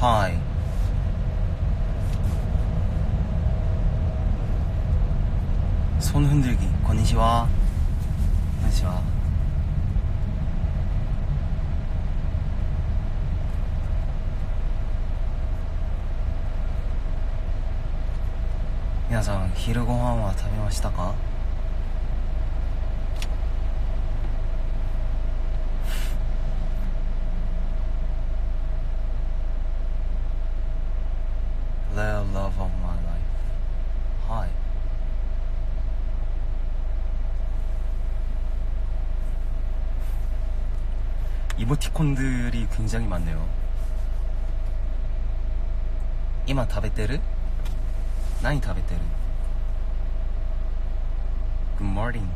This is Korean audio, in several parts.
Hi. 손 흔들기. 건니치와. 건니치와. 皆さん昼ご飯は食べましたか「 the love of my life. Hi. 이모티콘들이 굉장히 많네요. 이마 타베테르? 나이 타베테르? Good morning.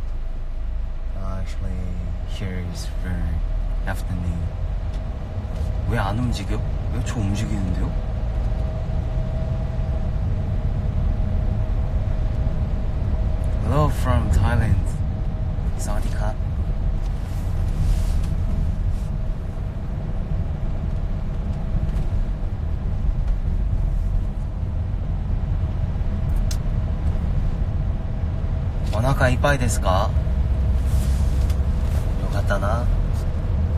Actually, here is very afternoon. 왜 안 움직여? 왜 저 움직이는데요? Hello from Thailand. 사와디카. 원화가 이빠이 데스까? 요 갔다나?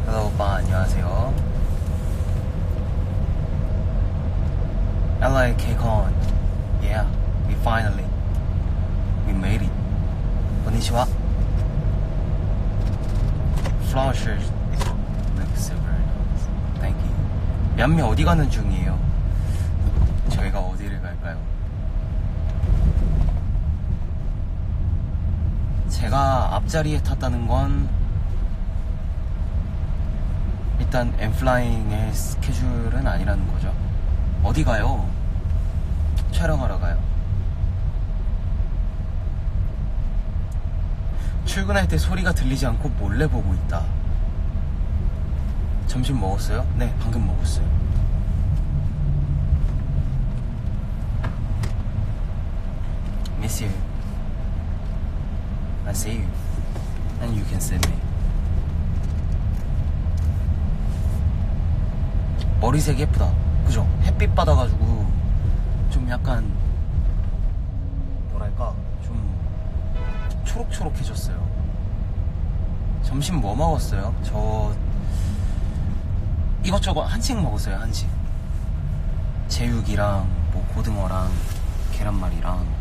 Hello 오빠 안녕하세요 LA KCON Yeah we finally we made it 몇몇 어디 가는 중이에요? 저희가 어디를 갈까요? 제가 앞자리에 탔다는 건 일단 엠플라잉의 스케줄은 아니라는 거죠. 어디 가요? 촬영하러 가요. 출근할 때 소리가 들리지 않고 몰래 보고 있다. 점심 먹었어요? 네, 방금 먹었어요. Miss you. I see you. And you can see me. 머리색 예쁘다. 그죠? 햇빛 받아가지고 좀 약간 뭐랄까 좀 초록초록해졌어요. 점심 뭐 먹었어요? 저 이것저것 한식 먹었어요. 한식. 제육이랑 뭐 고등어랑 계란말이랑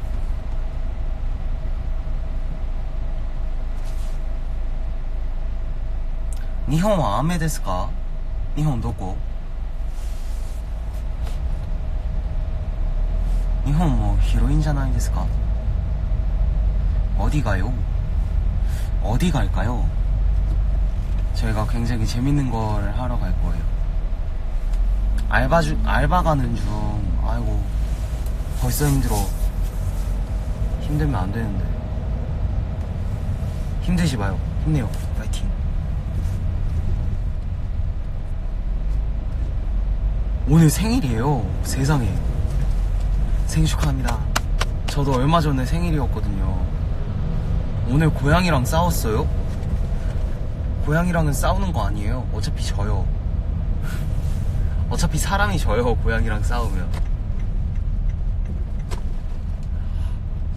日本は雨ですか日本どこ日本も広いんじゃないですか 어디 가요 어디 갈까요? 저희가 굉장히 재밌는 걸 하러 갈 거예요. 알바 주, 알바 가는 중, 아이고, 벌써 힘들어. 힘들면 안 되는데. 힘드시 마요. 힘내요. 파이팅. 오늘 생일이에요. 세상에. 생일 축하합니다. 저도 얼마 전에 생일이었거든요. 오늘 고양이랑 싸웠어요? 고양이랑은 싸우는 거 아니에요. 어차피 져요. 어차피 사람이 져요. 고양이랑 싸우면.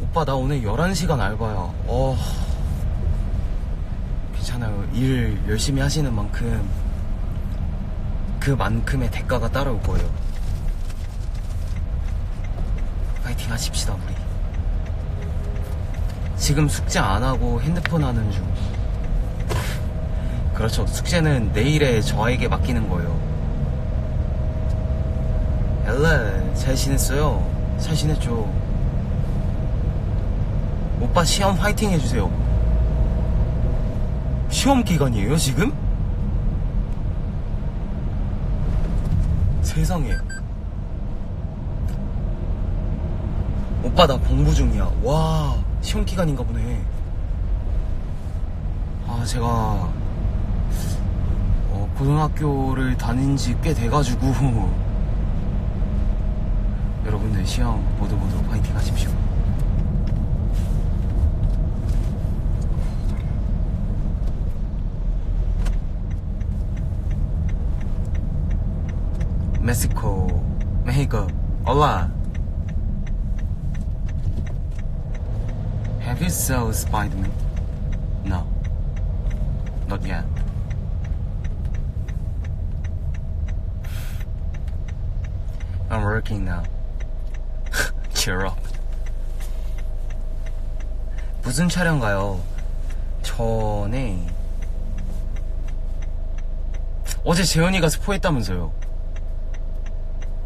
오빠, 나 오늘 11시간 알바야. 어. 괜찮아요. 일 열심히 하시는 만큼 그만큼의 대가가 따라올 거예요. 파이팅 하십시다, 우리. 지금 숙제 안 하고 핸드폰 하는 중. 그렇죠. 숙제는 내일에 저에게 맡기는 거예요. 엘레, 잘 지냈어요? 잘 지냈죠? 오빠 시험 화이팅 해주세요. 시험 기간이에요, 지금? 세상에. 오빠 나 공부 중이야. 와 시험 기간인가 보네. 아 제가 어, 고등학교를 다닌 지 꽤 돼가지고 여러분들 시험 모두 모두 파이팅 하십시오. Mexico, Mexico. Hola. Have you saw Spider-Man? No. Not yet. I'm working now. Cheer up. 무슨 촬영 가요? 전에 어제 재현이가 스포했다면서요.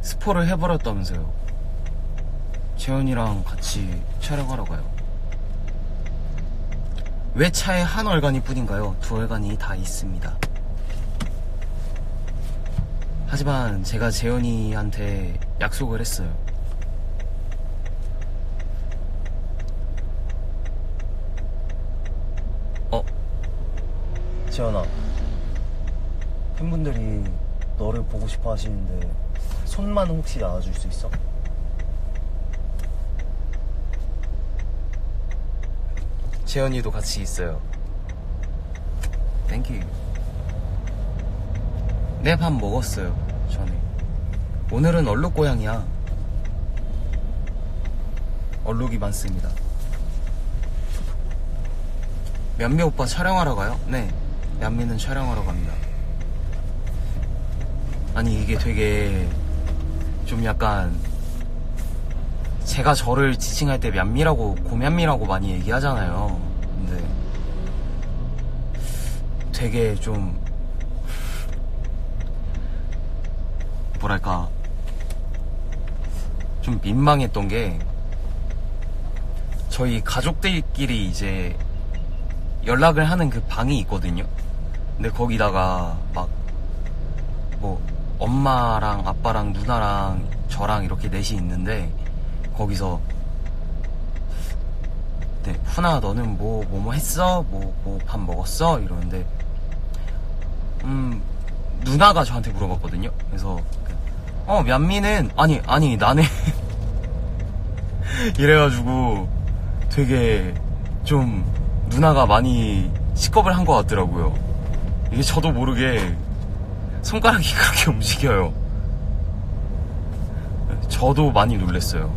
스포를 해버렸다면서요. 재현이랑 같이 촬영하러 가요. 왜 차에 한 얼간이 뿐인가요? 두 얼간이 다 있습니다. 하지만 제가 재현이한테 약속을 했어요. 어? 재현아. 팬분들이 너를 보고 싶어 하시는데 손만 혹시 놔줄 수 있어? 재현이도 같이 있어요. 땡큐. 내 밥 먹었어요, 전에. 오늘은 얼룩 고양이야. 얼룩이 많습니다. 면미 오빠 촬영하러 가요? 네. 면미는 촬영하러 갑니다. 아니, 이게 되게 좀 약간 제가 저를 지칭할 때 면미라고 고면미라고 많이 얘기하잖아요. 근데 되게 좀 뭐랄까 좀 민망했던 게 저희 가족들끼리 이제 연락을 하는 그 방이 있거든요. 근데 거기다가 막 뭐 엄마랑 아빠랑 누나랑 저랑 이렇게 넷이 있는데 거기서 네, 훈아 너는 뭐 뭐 뭐 했어? 뭐 뭐 밥 먹었어? 이러는데 음 누나가 저한테 물어봤거든요. 그래서 어 면미는 아니 아니 나는 이래가지고 되게 좀 누나가 많이 식겁을 한 것 같더라고요. 이게 저도 모르게 손가락이 그렇게 움직여요. 저도 많이 놀랬어요.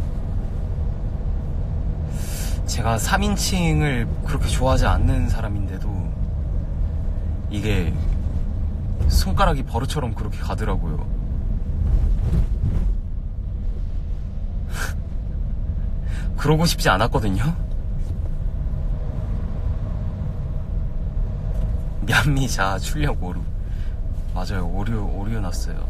제가 3인칭을 그렇게 좋아하지 않는 사람인데도 이게 손가락이 버릇처럼 그렇게 가더라고요. 그러고 싶지 않았거든요. 냠미자 출력 오류. 맞아요. 오류, 오류 났어요.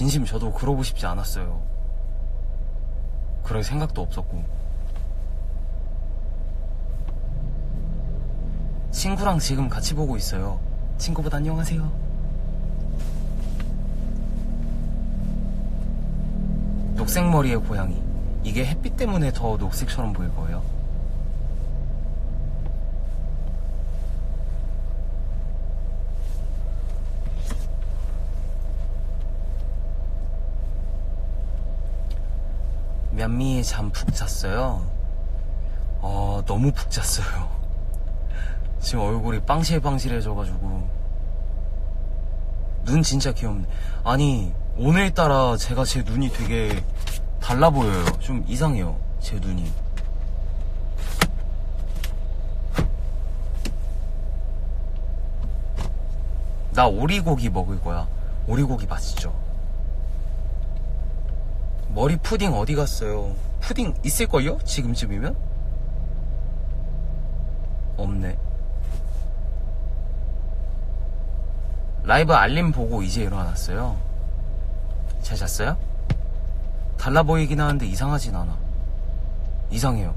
진심 저도 그러고 싶지 않았어요. 그럴 생각도 없었고. 친구랑 지금 같이 보고 있어요. 친구분 안녕하세요. 녹색머리의 고양이. 이게 햇빛 때문에 더 녹색처럼 보일 거예요. 면미에 잠푹 잤어요. 어, 너무 푹 잤어요. 지금 얼굴이 빵실빵실해져가지고. 눈 진짜 귀엽네. 아니, 오늘따라 제가 제 눈이 되게 달라 보여요. 좀 이상해요. 제 눈이. 나 오리고기 먹을 거야. 오리고기 맛있죠? 머리 푸딩 어디 갔어요? 푸딩 있을걸요? 지금쯤이면? 없네. 라이브 알림 보고 이제 일어났어요. 잘 잤어요? 달라 보이긴 하는데 이상하진 않아. 이상해요.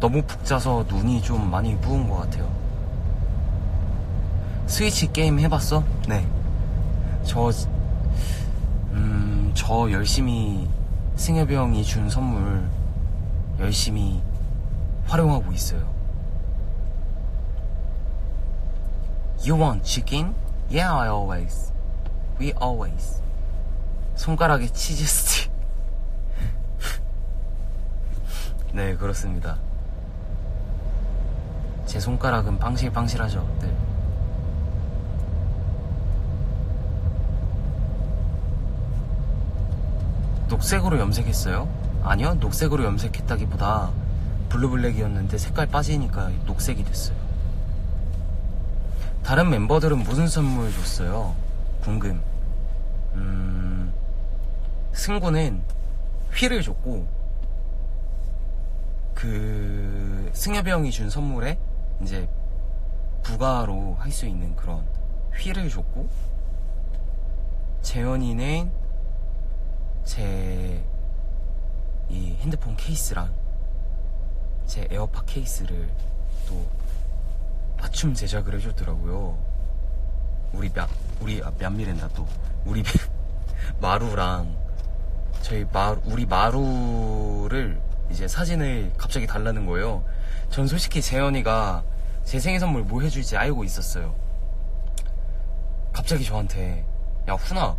너무 푹 자서 눈이 좀 많이 부은 것 같아요. 스위치 게임 해봤어? 네. 저, 음, 저 열심히 승엽이 형이 준 선물 열심히 활용하고 있어요. You want chicken? Yeah, I always. We always. 손가락에 치즈 스틱. 네, 그렇습니다. 제 손가락은 빵실빵실하죠. 네. 녹색으로 염색했어요? 아니요, 녹색으로 염색했다기보다 블루블랙이었는데 색깔 빠지니까 녹색이 됐어요. 다른 멤버들은 무슨 선물 줬어요? 궁금. 음, 승구는 휠을 줬고, 그, 승엽이 형이 준 선물에 이제 부가로 할 수 있는 그런 휠을 줬고, 재현이는 제 이 핸드폰 케이스랑 제 에어팟 케이스를 또 맞춤 제작을 해줬더라고요. 우리 몇 우리 아, 몇미랜다 또 우리 마루랑 저희 마 우리 마루를 이제 사진을 갑자기 달라는 거예요. 전 솔직히 재현이가 제 생일 선물 뭐 해줄지 알고 있었어요. 갑자기 저한테 야 훈아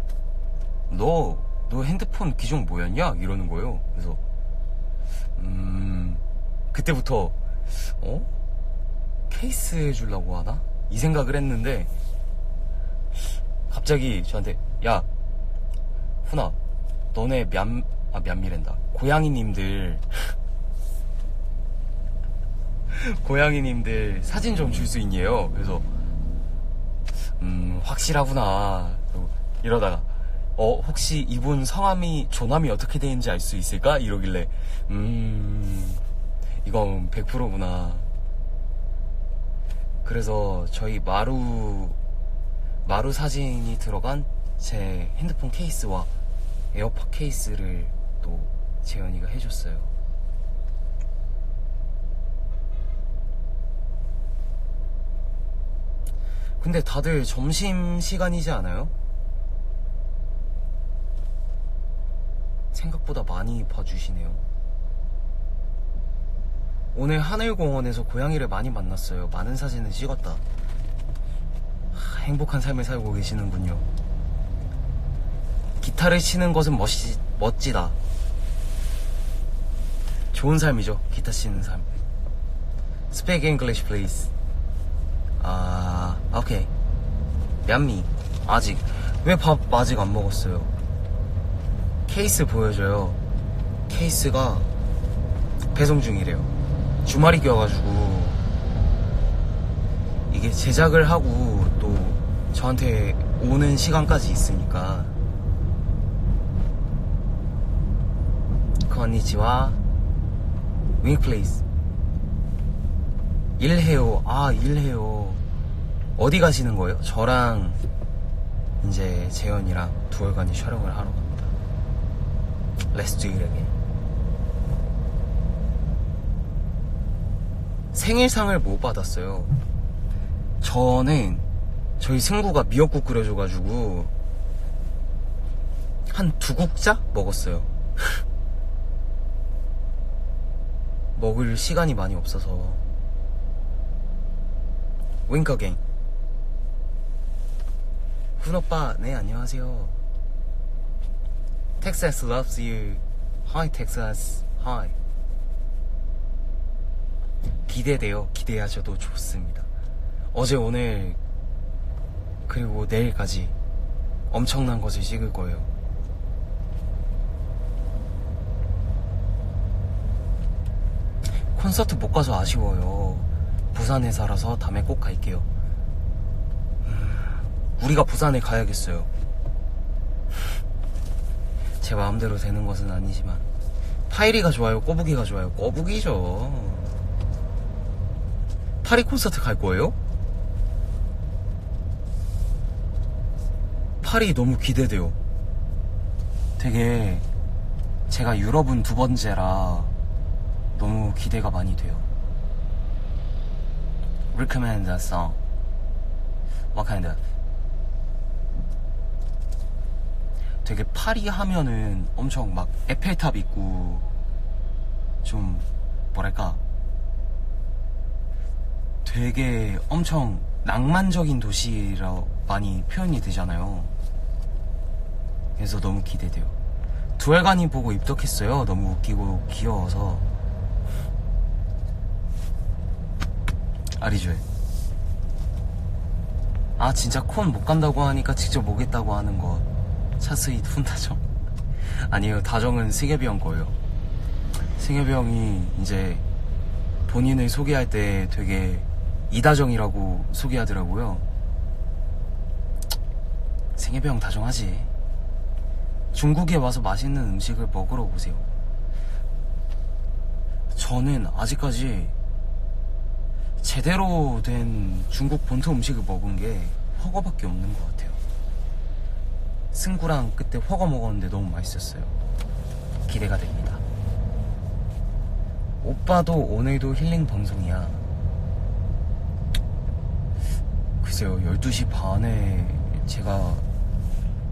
너 너 핸드폰 기종 뭐였냐? 이러는 거예요. 그래서 음 그때부터 어? 케이스 해주려고 하나? 이 생각을 했는데 갑자기 저한테 야 훈아 너네 몇, 아, 몇미랜다. 고양이님들 고양이님들 사진 좀 줄 수 있니요. 그래서 음 확실하구나. 이러다가 어 혹시 이분 성함이 조남이 어떻게 되는지 알 수 있을까 이러길래 음 이건 100%구나 그래서 저희 마루 마루 사진이 들어간 제 핸드폰 케이스와 에어팟 케이스를 또 재현이가 해줬어요. 근데 다들 점심 시간이지 않아요? 생각보다 많이 봐주시네요. 오늘 하늘공원에서 고양이를 많이 만났어요. 많은 사진을 찍었다. 하, 행복한 삶을 살고 계시는군요. 기타를 치는 것은 멋지, 멋지다. 좋은 삶이죠. 기타 치는 삶. Speak English, please. 아, 오케이. 얌미. 아직. 왜 밥 아직 안 먹었어요? 케이스 보여줘요. 케이스가 배송 중이래요. 주말이 껴가지고 이게 제작을 하고 또 저한테 오는 시간까지 있으니까 건니치와 윙플레이스 일해요 아 일해요 어디 가시는 거예요? 저랑 이제 재현이랑 두월간이 촬영을 하러 Let's do it again 생일상을 못 받았어요. 저는 저희 승구가 미역국 끓여줘가지고 한 두 국자 먹었어요. 먹을 시간이 많이 없어서 윙커갱 훈오빠 네 안녕하세요 Texas loves you Hi Texas Hi 기대돼요. 기대하셔도 좋습니다. 어제 오늘 그리고 내일까지 엄청난 것을 찍을 거예요. 콘서트 못 가서 아쉬워요. 부산에 살아서 다음에 꼭 갈게요. 음, 우리가 부산에 가야겠어요. 제 마음대로 되는 것은 아니지만 파이리가 좋아요, 꼬부기가 좋아요. 꼬부기죠. 파리 콘서트 갈 거예요? 파리 너무 기대돼요. 되게 제가 유럽은 두 번째라 너무 기대가 많이 돼요. Recommend a song. What kind of? 되게 파리 하면은 엄청 막 에펠탑 있고 좀 뭐랄까 되게 엄청 낭만적인 도시라고 많이 표현이 되잖아요. 그래서 너무 기대돼요. 두알간이 보고 입덕했어요. 너무 웃기고 귀여워서. 아리조에. 아, 진짜 콘 못 간다고 하니까 직접 오겠다고 하는 것. 차스이 훈다정. 아니에요. 다정은 승엽이 형 거예요. 승엽이 형이 이제 본인을 소개할 때 되게 이다정이라고 소개하더라고요. 승엽이 형 다정하지. 중국에 와서 맛있는 음식을 먹으러 오세요. 저는 아직까지 제대로 된 중국 본토 음식을 먹은 게 허거밖에 없는 것 같아요. 승구랑 그때 허거 먹었는데 너무 맛있었어요. 기대가 됩니다. 오빠도 오늘도 힐링 방송이야. 글쎄요, 12시 반에 제가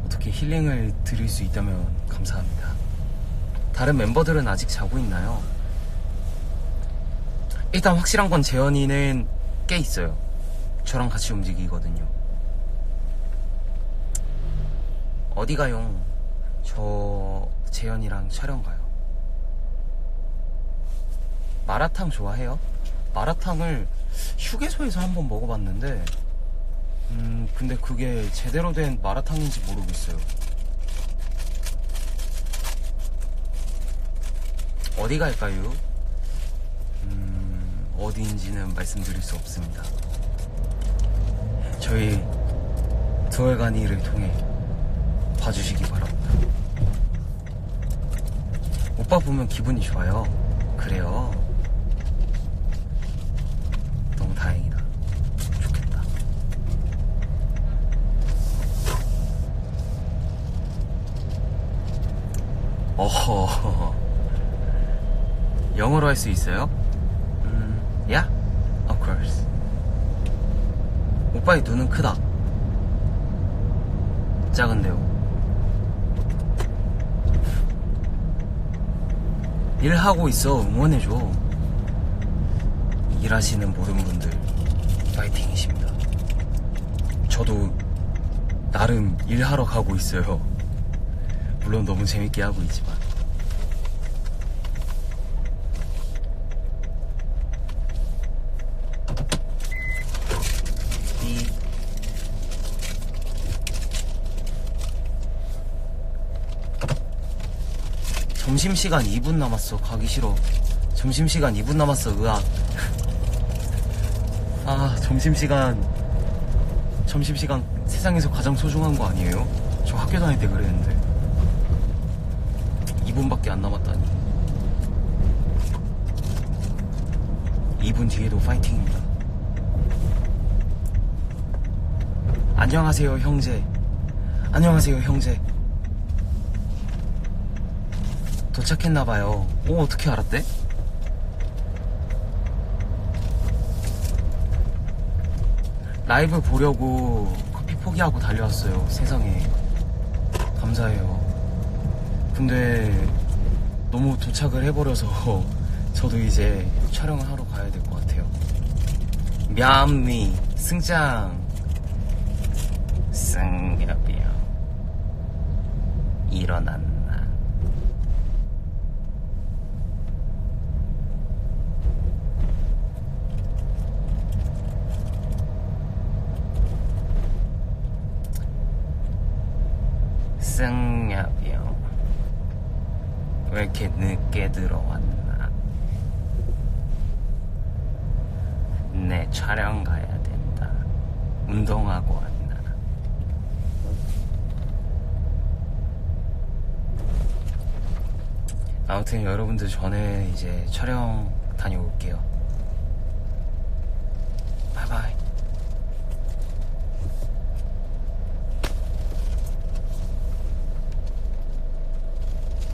어떻게 힐링을 드릴 수 있다면 감사합니다. 다른 멤버들은 아직 자고 있나요? 일단 확실한 건 재현이는 깨 있어요. 저랑 같이 움직이거든요. 어디 가요? 저 재현이랑 촬영 가요. 마라탕 좋아해요? 마라탕을 휴게소에서 한번 먹어봤는데, 음, 근데 그게 제대로 된 마라탕인지 모르겠어요. 어디 갈까요? 음, 어디인지는 말씀드릴 수 없습니다. 저희 두월간이를 통해 봐주시기 바랍니다. 오빠 보면 기분이 좋아요. 그래요. 너무 다행이다. 좋겠다. 어허. 영어로 할 수 있어요? 음, yeah? Of course. 오빠의 눈은 크다. 작은데요. 일하고 있어. 응원해줘. 일하시는 모든 분들, 파이팅이십니다. 저도 나름 일하러 가고 있어요. 물론 너무 재밌게 하고 있지만. 이 점심시간 2분 남았어. 가기 싫어. 점심시간 2분 남았어. 으악. 아, 점심시간. 점심시간 세상에서 가장 소중한 거 아니에요? 저 학교 다닐 때 그랬는데. 2분밖에 안 남았다니. 2분 뒤에도 파이팅입니다. 안녕하세요, 형제. 안녕하세요, 형제. 도착했나봐요. 오, 어떻게 알았대? 라이브 보려고 커피 포기하고 달려왔어요. 세상에. 감사해요. 근데 너무 도착을 해버려서 저도 이제 촬영을 하러 가야 될 것 같아요. 미암미 승장 승엽이요 일어났나 승엽이요. 왜 이렇게 늦게 들어왔나? 내 촬영 가야 된다. 운동하고 왔나? 아무튼 여러분들 전에 이제 촬영 다녀올게요